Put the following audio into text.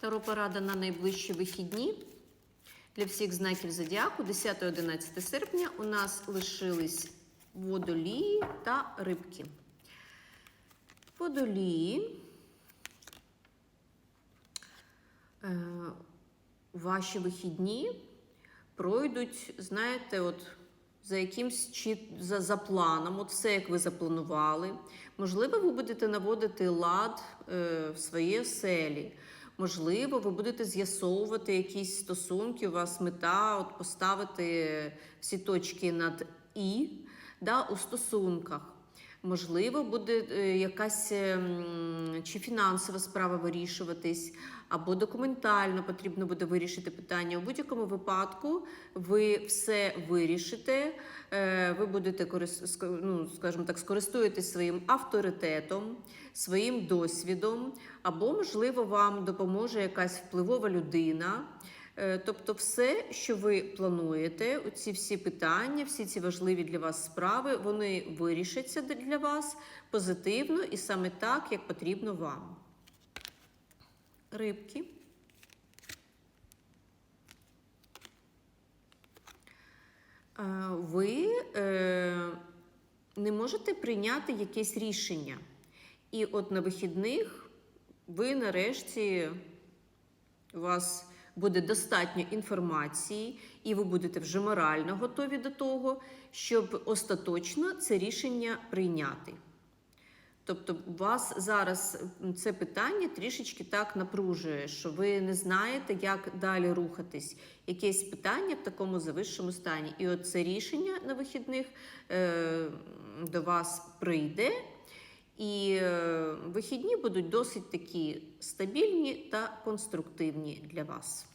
Таро порада на найближчі вихідні для всіх знаків зодіаку 10-11 серпня у нас лишились водолії та рибки. Водолії. Е, ваші вихідні пройдуть, знаєте, от за якимсь чи за, за планом, от все, як ви запланували. Можливо, ви будете наводити лад е, в своїй оселі. Можливо, ви будете з'ясовувати якісь стосунки, у вас мета от поставити всі точки над І да, у стосунках. Можливо, буде е, якась ем, чи фінансова справа вирішуватись, або документально потрібно буде вирішити питання. У будь-якому випадку ви все вирішите, е, ви будете ну, скажімо так, скористуєтесь своїм авторитетом, своїм досвідом, або, можливо, вам допоможе якась впливова людина. Е, Тобто, все, що ви плануєте, ці всі питання, всі ці важливі для вас справи, вони вирішаться для вас позитивно і саме так, як потрібно вам. Рибки. Е, Ви е, не можете прийняти якесь рішення. І от на вихідних ви нарешті у вас буде достатньо інформації, і ви будете вже морально готові до того, щоб остаточно це рішення прийняти. Тобто, вас зараз це питання трішечки так напружує, що ви не знаєте, як далі рухатись. Якесь питання в такому завищому стані. І от це рішення на вихідних е, до вас прийде. І е, вихідні будуть досить такі стабільні та конструктивні для вас.